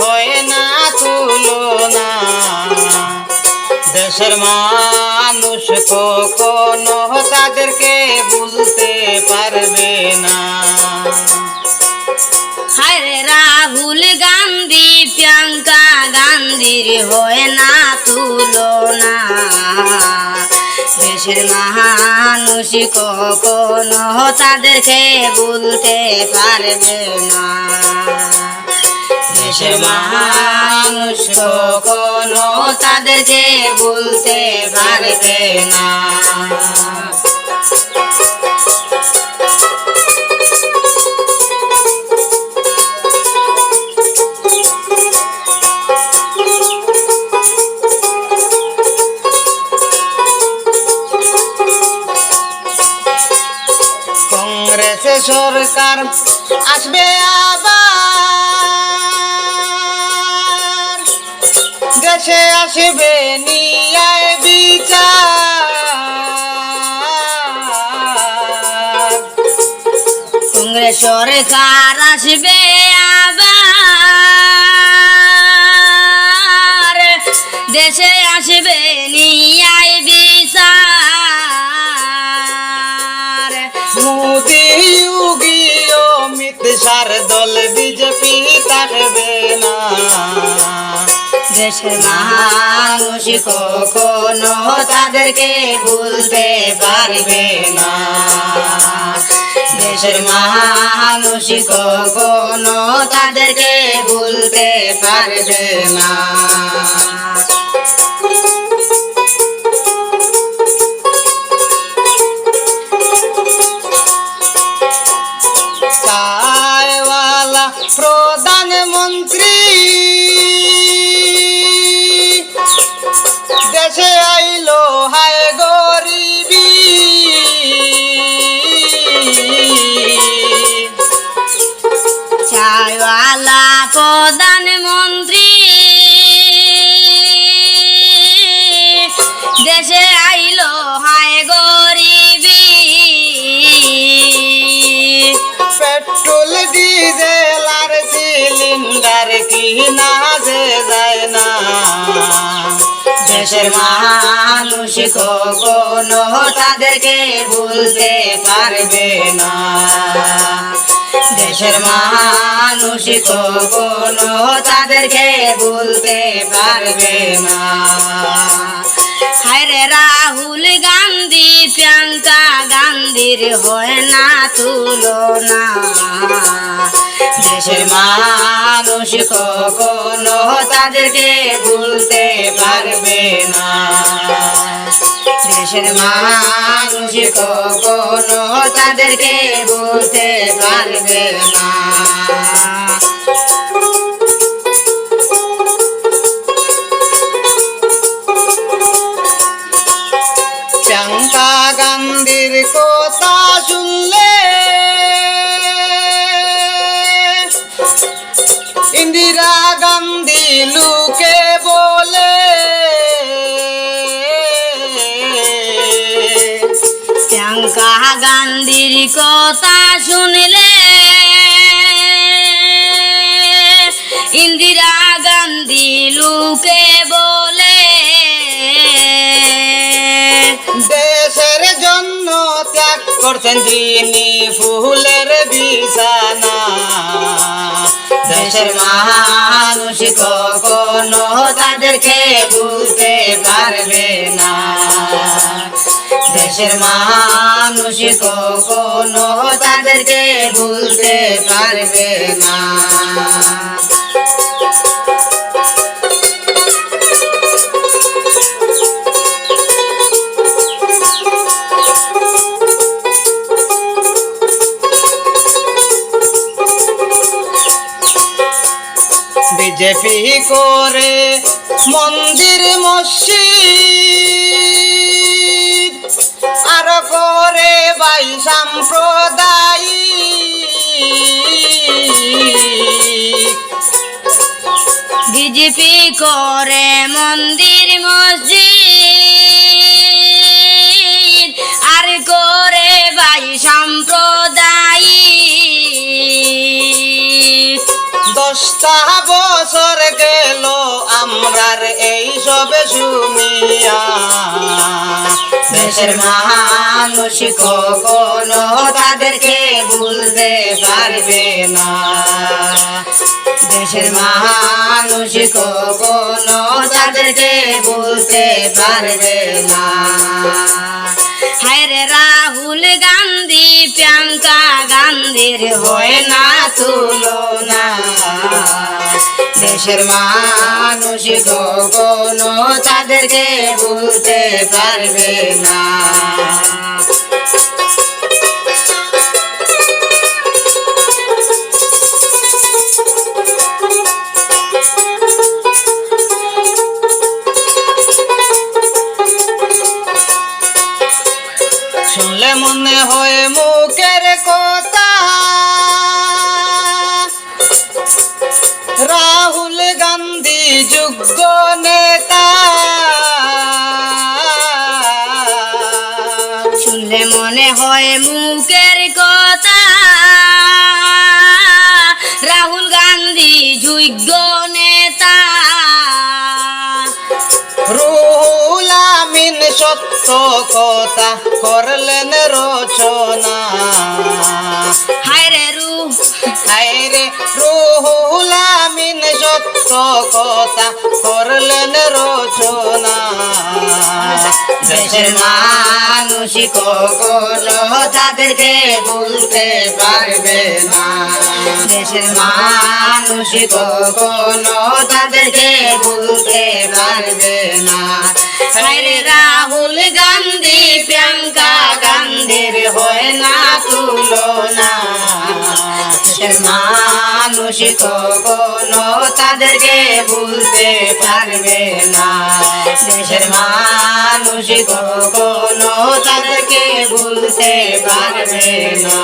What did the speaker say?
হয় না, তুলনা। দেশের মানুষ কখনো তাদেরকে বুঝতে পারবে না। হায়রে রাহুল গান্ধী, প্রিয়াঙ্কা গান্ধীর হয় না তুলনা। দেশের মানুষ কখনো তাদেরকে বলতে পারবে না। মানুষ বলতে পারবে না। সরকার আসবে আবার আসবে নিয়ায় বিচার। কংগ্রেস সরকার আসবে আবার। দেশে আসবে নিয়াই বিচার। মোদি যোগী অমিত শাহ দল, বিজেপি থাকবে না। দেশের মানুষ কখনো তাদেরকে ভুলতে পারবে না। দেশের মানুষ কখনো তাদেরকে ভুলতে পারবে না। প্রধানমন্ত্রী দেশে আইলো, হায় গরিবি। পেট্রোল, ডিজেল আর সিলিন্ডার কিনা যে যায় না। দেশের মানুষ কখনো তাদেরকে ভুলতে পারবে না। দেশের মানুষ কখনো তাদেরকে বলতে পারবে না। হায়রে রাহুল গান্ধী প্রিয়াঙ্কা গান্ধীর হয় না, তুলনা। দেশের মানুষ কখনো তাদেরকে ভুলতে পারবে না। দেশের মানুষ কখনো তাদেরকে ভুলতে পারবে না। গান্ধীর কথা শুনলে ইন্দিরা গান্ধী লুকে বলে প্রিয়াঙ্কা গান্ধীর কথা শুনলে ইন্দিরা করছেন যিনি ফুলের বিছানা। দেশের মানুষ কখনো তাদেরকে বুঝতে পারবে না। দেশের মানুষ কখনো তাদেরকে বুঝতে পারবে না। বিজেপি করে মন্দির মসজিদ। আর করে বাই সম্প্রদায় বিজেপি করে মন্দির মসজিদ। আর করে ভাই সম্প্রদায় দশটা তার এই সবে শুনিয়া দেশের মানুষ কখনো তাদেরকে ভুলতে পারবে না। দেশের মানুষ কখনো তাদেরকে ভুলতে পারবে না। হায় রাহুল গান্ধী, প্রিয়াঙ্কা গান্ধীর হয় না তুলনা। দেশের মানুষ কখনো তাদেরকে ভুলতে পারবে না। শুনলে মনে হয় যোগ্য নেতা শুনলে মনে হয় মুখের কথা। রাহুল গান্ধী যোগ্য নেতা। আমিন সত্য কথা করলেন রচনা। হায় রে রু হায়রে রে আমিন সত্য কথা করলেন রচনা। দেশের মানুষ কখনো তাদেরকে ভুলতে পারবে না। দেশের মানুষ কখনো তাদেরকে ভুলতে পারবে না। রাহুল গান্ধী, প্রিয়াঙ্কা গান্ধীর হয় না তুলনা দেশের মানুষ কখনো তাদেরকে ভুলতে পারবে না। দেশের মানুষ কখনো তাদেরকে ভুলতে পারবে না।